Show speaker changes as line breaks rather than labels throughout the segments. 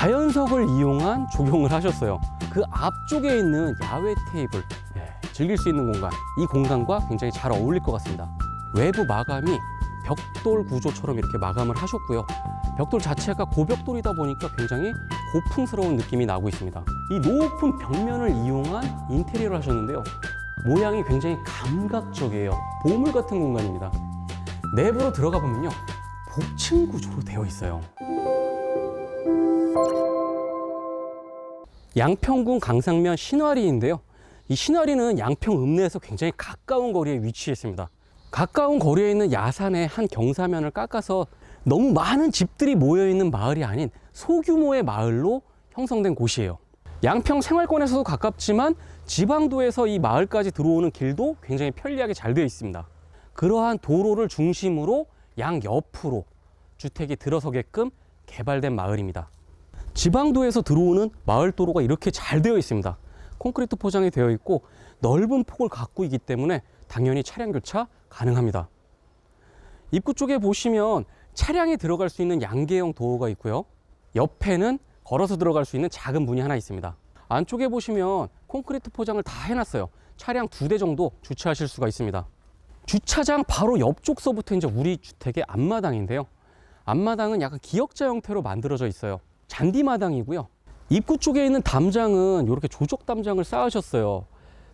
자연석을 이용한 조경을 하셨어요. 그 앞쪽에 있는 야외 테이블, 예, 즐길 수 있는 공간, 이 공간과 굉장히 잘 어울릴 것 같습니다. 외부 마감이 벽돌 구조처럼 이렇게 마감을 하셨고요. 벽돌 자체가 고벽돌이다 보니까 굉장히 고풍스러운 느낌이 나고 있습니다. 이 높은 벽면을 이용한 인테리어를 하셨는데요. 모양이 굉장히 감각적이에요. 보물 같은 공간입니다. 내부로 들어가 보면요. 복층 구조로 되어 있어요. 양평군 강상면 신화리인데요. 이 신화리는 양평 읍내에서 굉장히 가까운 거리에 위치해 있습니다. 가까운 거리에 있는 야산의 한 경사면을 깎아서 너무 많은 집들이 모여 있는 마을이 아닌 소규모의 마을로 형성된 곳이에요. 양평 생활권에서도 가깝지만 지방도에서 이 마을까지 들어오는 길도 굉장히 편리하게 잘 되어 있습니다. 그러한 도로를 중심으로 양 옆으로 주택이 들어서게끔 개발된 마을입니다. 지방도에서 들어오는 마을 도로가 이렇게 잘 되어 있습니다. 콘크리트 포장이 되어 있고 넓은 폭을 갖고 있기 때문에 당연히 차량 교차 가능합니다. 입구 쪽에 보시면 차량이 들어갈 수 있는 양계형 도어가 있고요. 옆에는 걸어서 들어갈 수 있는 작은 문이 하나 있습니다. 안쪽에 보시면 콘크리트 포장을 다 해놨어요. 차량 두 대 정도 주차하실 수가 있습니다. 주차장 바로 옆쪽서부터 이제 우리 주택의 앞마당인데요. 앞마당은 약간 기역자 형태로 만들어져 있어요. 잔디마당이고요. 입구 쪽에 있는 담장은 이렇게 조적 담장을 쌓으셨어요.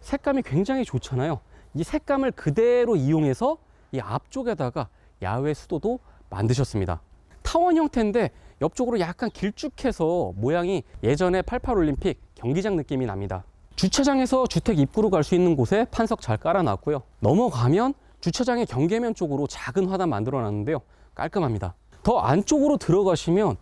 색감이 굉장히 좋잖아요. 이 색감을 그대로 이용해서 이 앞쪽에다가 야외 수도도 만드셨습니다. 타원 형태인데 옆쪽으로 약간 길쭉해서 모양이 예전에 88 올림픽 경기장 느낌이 납니다. 주차장에서 주택 입구로 갈 수 있는 곳에 판석 잘 깔아놨고요. 넘어가면 주차장의 경계면 쪽으로 작은 화단 만들어 놨는데요. 깔끔합니다. 더 안쪽으로 들어가시면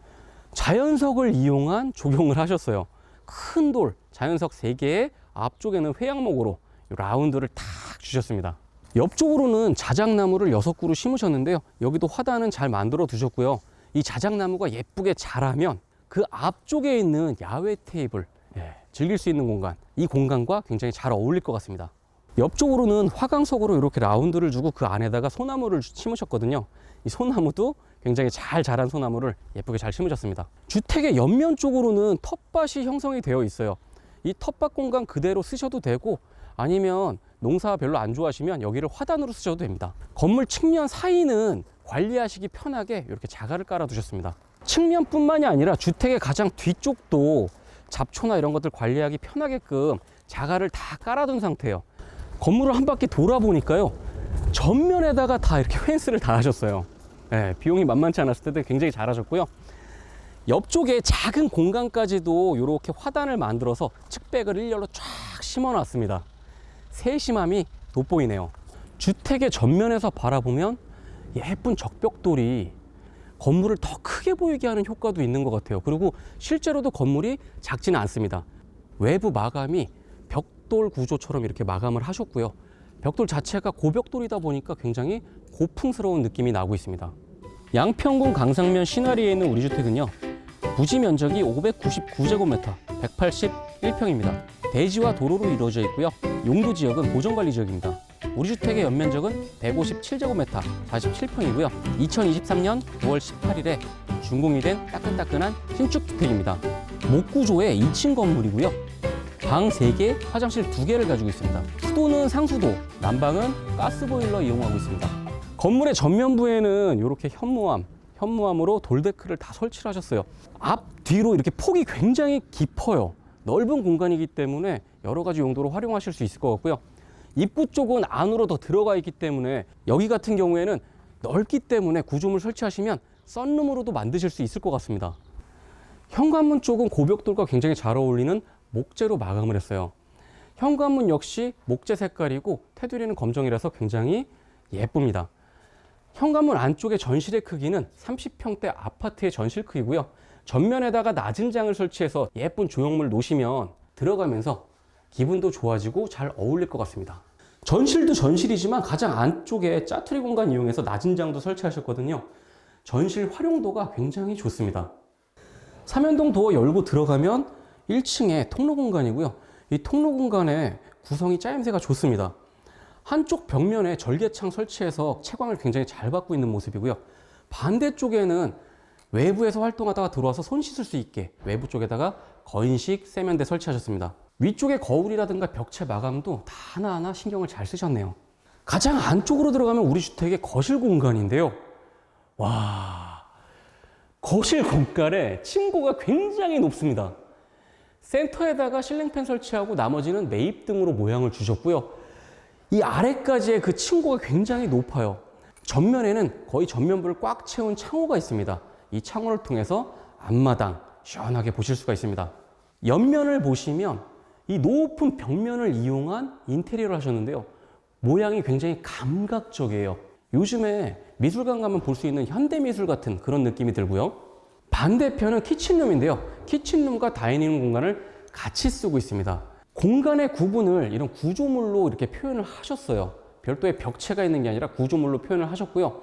자연석을 이용한 조경을 하셨어요. 큰 돌, 자연석 3개에 앞쪽에는 회양목으로 라운드를 탁 주셨습니다. 옆쪽으로는 자작나무를 6그루 심으셨는데요. 여기도 화단은 잘 만들어 두셨고요. 이 자작나무가 예쁘게 자라면 그 앞쪽에 있는 야외 테이블, 예, 즐길 수 있는 공간, 이 공간과 굉장히 잘 어울릴 것 같습니다. 옆쪽으로는 화강석으로 이렇게 라운드를 주고 그 안에다가 소나무를 심으셨거든요. 이 소나무도 굉장히 잘 자란 소나무를 예쁘게 잘 심으셨습니다. 주택의 옆면 쪽으로는 텃밭이 형성이 되어 있어요. 이 텃밭 공간 그대로 쓰셔도 되고 아니면 농사 별로 안 좋아하시면 여기를 화단으로 쓰셔도 됩니다. 건물 측면 사이는 관리하시기 편하게 이렇게 자갈을 깔아 두셨습니다. 측면뿐만이 아니라 주택의 가장 뒤쪽도 잡초나 이런 것들 관리하기 편하게끔 자갈을 다 깔아둔 상태예요. 건물을 한 바퀴 돌아보니까요. 전면에다가 다 이렇게 펜스를 다 하셨어요. 예, 비용이 만만치 않았을 때도 굉장히 잘하셨고요. 옆쪽에 작은 공간까지도 이렇게 화단을 만들어서 측백을 일렬로 쫙 심어놨습니다. 세심함이 돋보이네요. 주택의 전면에서 바라보면 예쁜 적벽돌이 건물을 더 크게 보이게 하는 효과도 있는 것 같아요. 그리고 실제로도 건물이 작지는 않습니다. 외부 마감이 벽돌 구조처럼 이렇게 마감을 하셨고요. 벽돌 자체가 고벽돌이다 보니까 굉장히 고풍스러운 느낌이 나고 있습니다. 양평군 강상면 신화리에 있는 우리 주택은요. 부지 면적이 599제곱미터, 181평입니다. 대지와 도로로 이루어져 있고요. 용도 지역은 보전관리 지역입니다. 우리 주택의 연면적은 157제곱미터, 47평이고요. 2023년 9월 18일에 준공이 된 따끈따끈한 신축 주택입니다. 목구조의 2층 건물이고요. 방 3개, 화장실 2개를 가지고 있습니다. 수도는 상수도, 난방은 가스보일러 이용하고 있습니다. 건물의 전면부에는 이렇게 현무암, 현무암으로 돌데크를 다 설치를 하셨어요. 앞, 뒤로 이렇게 폭이 굉장히 깊어요. 넓은 공간이기 때문에 여러 가지 용도로 활용하실 수 있을 것 같고요. 입구 쪽은 안으로 더 들어가 있기 때문에 여기 같은 경우에는 넓기 때문에 구조물 설치하시면 썬룸으로도 만드실 수 있을 것 같습니다. 현관문 쪽은 고벽돌과 굉장히 잘 어울리는 목재로 마감을 했어요. 현관문 역시 목재 색깔이고 테두리는 검정이라서 굉장히 예쁩니다. 현관문 안쪽의 전실의 크기는 30평대 아파트의 전실 크기고요. 전면에다가 낮은 장을 설치해서 예쁜 조형물 놓으시면 들어가면서 기분도 좋아지고 잘 어울릴 것 같습니다. 전실도 전실이지만 가장 안쪽에 짜투리 공간 이용해서 낮은 장도 설치하셨거든요. 전실 활용도가 굉장히 좋습니다. 삼연동 도어 열고 들어가면 1층에 통로 공간이고요. 이 통로 공간의 구성이 짜임새가 좋습니다. 한쪽 벽면에 절개창 설치해서 채광을 굉장히 잘 받고 있는 모습이고요. 반대쪽에는 외부에서 활동하다가 들어와서 손 씻을 수 있게 외부 쪽에다가 건식 세면대 설치하셨습니다. 위쪽에 거울이라든가 벽체 마감도 다 하나하나 신경을 잘 쓰셨네요. 가장 안쪽으로 들어가면 우리 주택의 거실 공간인데요. 와, 거실 공간에 층고가 굉장히 높습니다. 센터에다가 실링팬 설치하고 나머지는 매입 등으로 모양을 주셨고요. 이 아래까지의 그 층고가 굉장히 높아요. 전면에는 거의 전면부를 꽉 채운 창호가 있습니다. 이 창호를 통해서 앞마당 시원하게 보실 수가 있습니다. 옆면을 보시면 이 높은 벽면을 이용한 인테리어를 하셨는데요. 모양이 굉장히 감각적이에요. 요즘에 미술관 가면 볼 수 있는 현대미술 같은 그런 느낌이 들고요. 반대편은 키친룸인데요. 키친룸과 다이닝 공간을 같이 쓰고 있습니다. 공간의 구분을 이런 구조물로 이렇게 표현을 하셨어요. 별도의 벽체가 있는 게 아니라 구조물로 표현을 하셨고요.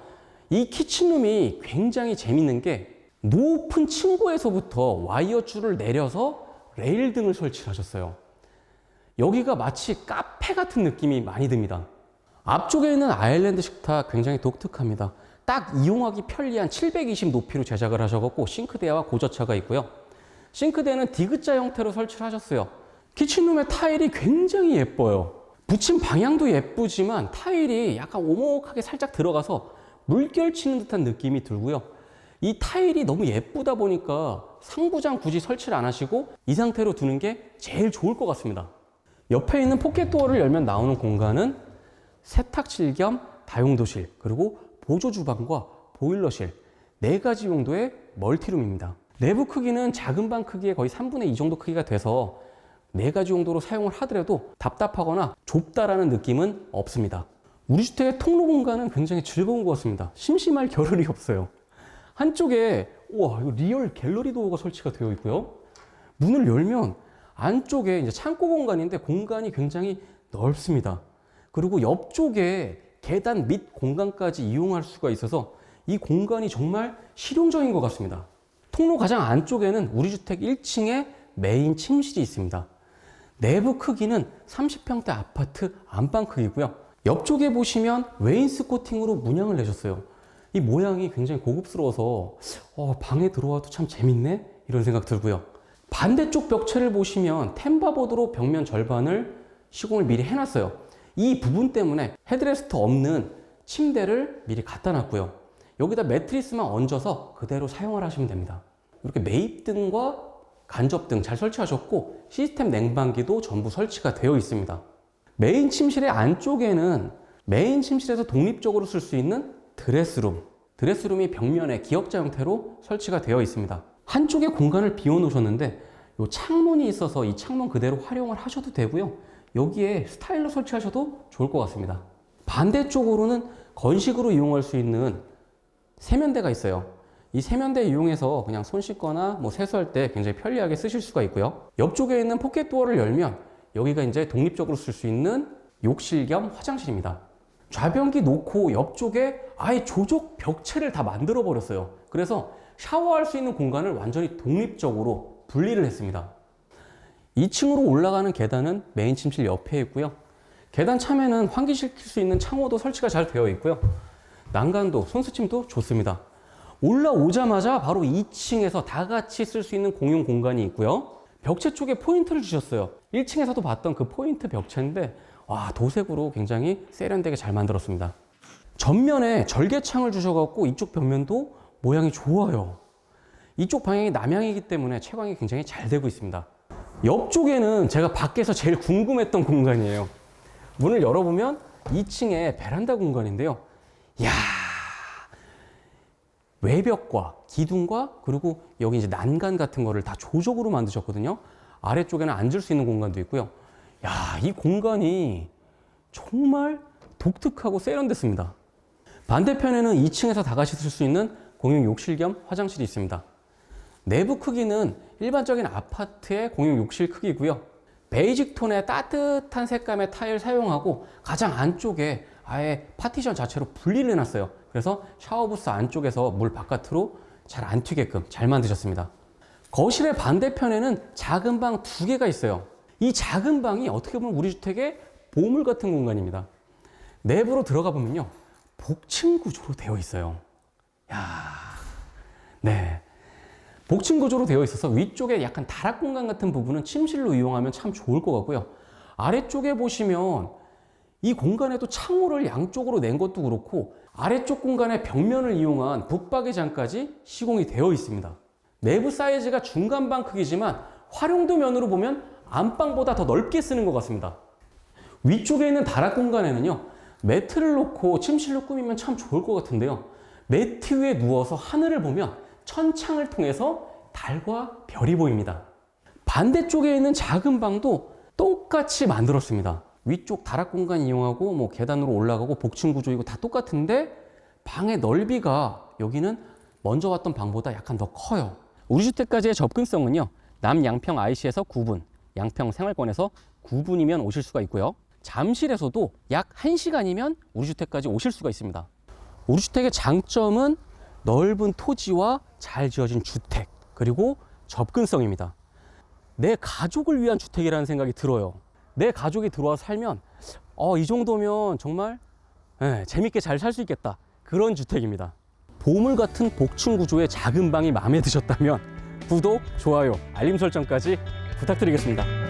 이 키친룸이 굉장히 재밌는 게 높은 층고에서부터 와이어 줄을 내려서 레일 등을 설치를 하셨어요. 여기가 마치 카페 같은 느낌이 많이 듭니다. 앞쪽에 있는 아일랜드 식탁 굉장히 독특합니다. 딱 이용하기 편리한 720 높이로 제작을 하셔갖고 싱크대와 고저차가 있고요. 싱크대는 디귿자 형태로 설치를 하셨어요. 키친룸의 타일이 굉장히 예뻐요. 붙인 방향도 예쁘지만 타일이 약간 오목하게 살짝 들어가서 물결 치는 듯한 느낌이 들고요. 이 타일이 너무 예쁘다 보니까 상부장 굳이 설치를 안 하시고 이 상태로 두는 게 제일 좋을 것 같습니다. 옆에 있는 포켓도어를 열면 나오는 공간은 세탁실 겸 다용도실 그리고 보조 주방과 보일러실 네 가지 용도의 멀티룸입니다. 내부 크기는 작은 방 크기의 거의 3분의 2 정도 크기가 돼서 네 가지 용도로 사용을 하더라도 답답하거나 좁다라는 느낌은 없습니다. 우리 주택의 통로 공간은 굉장히 즐거운 것 같습니다. 심심할 겨를이 없어요. 한쪽에 우와 이거 리얼 갤러리 도어가 설치가 되어 있고요. 문을 열면 안쪽에 이제 창고 공간인데 공간이 굉장히 넓습니다. 그리고 옆쪽에 계단 및 공간까지 이용할 수가 있어서 이 공간이 정말 실용적인 것 같습니다. 통로 가장 안쪽에는 우리 주택 1층에 메인 침실이 있습니다. 내부 크기는 30평대 아파트 안방 크기고요. 옆쪽에 보시면 웨인스 코팅으로 문양을 내셨어요. 이 모양이 굉장히 고급스러워서 어, 방에 들어와도 참 재밌네 이런 생각 들고요. 반대쪽 벽체를 보시면 템바보드로 벽면 절반을 시공을 미리 해놨어요. 이 부분 때문에 헤드레스트 없는 침대를 미리 갖다 놨고요. 여기다 매트리스만 얹어서 그대로 사용을 하시면 됩니다. 이렇게 매입등과 간접등 잘 설치하셨고 시스템 냉방기도 전부 설치가 되어 있습니다. 메인 침실의 안쪽에는 메인 침실에서 독립적으로 쓸 수 있는 드레스룸, 드레스룸이 벽면에 기역자 형태로 설치가 되어 있습니다. 한쪽에 공간을 비워 놓으셨는데 이 창문이 있어서 이 창문 그대로 활용을 하셔도 되고요. 여기에 스타일러 설치하셔도 좋을 것 같습니다. 반대쪽으로는 건식으로 이용할 수 있는 세면대가 있어요. 이 세면대 이용해서 그냥 손 씻거나 뭐 세수할 때 굉장히 편리하게 쓰실 수가 있고요. 옆쪽에 있는 포켓 도어를 열면 여기가 이제 독립적으로 쓸 수 있는 욕실 겸 화장실입니다. 좌변기 놓고 옆쪽에 아예 조적 벽체를 다 만들어 버렸어요. 그래서 샤워할 수 있는 공간을 완전히 독립적으로 분리를 했습니다. 2층으로 올라가는 계단은 메인 침실 옆에 있고요. 계단 참에는 환기시킬 수 있는 창호도 설치가 잘 되어 있고요. 난간도 손수침도 좋습니다. 올라오자마자 바로 2층에서 다 같이 쓸 수 있는 공용 공간이 있고요. 벽체 쪽에 포인트를 주셨어요. 1층에서도 봤던 그 포인트 벽체인데 와 도색으로 굉장히 세련되게 잘 만들었습니다. 전면에 절개창을 주셔갖고 이쪽 벽면도 모양이 좋아요. 이쪽 방향이 남향이기 때문에 채광이 굉장히 잘 되고 있습니다. 옆쪽에는 제가 밖에서 제일 궁금했던 공간이에요. 문을 열어보면 2층에 베란다 공간인데요. 이야, 외벽과 기둥과 그리고 여기 이제 난간 같은 거를 다 조적으로 만드셨거든요. 아래쪽에는 앉을 수 있는 공간도 있고요. 야, 이 공간이 정말 독특하고 세련됐습니다. 반대편에는 2층에서 다 같이 쓸 수 있는 공용 욕실 겸 화장실이 있습니다. 내부 크기는 일반적인 아파트의 공용 욕실 크기고요. 베이직 톤의 따뜻한 색감의 타일 사용하고 가장 안쪽에 아예 파티션 자체로 분리를 해놨어요. 그래서 샤워부스 안쪽에서 물 바깥으로 잘 안 튀게끔 잘 만드셨습니다. 거실의 반대편에는 작은 방 두 개가 있어요. 이 작은 방이 어떻게 보면 우리 주택의 보물 같은 공간입니다. 내부로 들어가 보면요. 복층 구조로 되어 있어요. 야 네. 복층 구조로 되어 있어서 위쪽에 약간 다락 공간 같은 부분은 침실로 이용하면 참 좋을 것 같고요. 아래쪽에 보시면 이 공간에도 창호를 양쪽으로 낸 것도 그렇고 아래쪽 공간의 벽면을 이용한 붙박이장까지 시공이 되어 있습니다. 내부 사이즈가 중간방 크기지만 활용도 면으로 보면 안방보다 더 넓게 쓰는 것 같습니다. 위쪽에 있는 다락 공간에는요 매트를 놓고 침실로 꾸미면 참 좋을 것 같은데요 매트 위에 누워서 하늘을 보면 천창을 통해서 달과 별이 보입니다 반대쪽에 있는 작은 방도 똑같이 만들었습니다 위쪽 다락 공간 이용하고 뭐 계단으로 올라가고 복층 구조이고 다 똑같은데 방의 넓이가 여기는 먼저 왔던 방보다 약간 더 커요 우리 주택까지의 접근성은요 남양평 IC에서 9분 양평 생활권에서 9분이면 오실 수가 있고요. 잠실에서도 약 1시간이면 우리 주택까지 오실 수가 있습니다. 우리 주택의 장점은 넓은 토지와 잘 지어진 주택, 그리고 접근성입니다. 내 가족을 위한 주택이라는 생각이 들어요. 내 가족이 들어와 살면, 어, 이 정도면 정말 예, 재밌게 잘 살 수 있겠다. 그런 주택입니다. 보물 같은 복층 구조의 작은 방이 마음에 드셨다면 구독, 좋아요, 알림 설정까지 부탁드리겠습니다.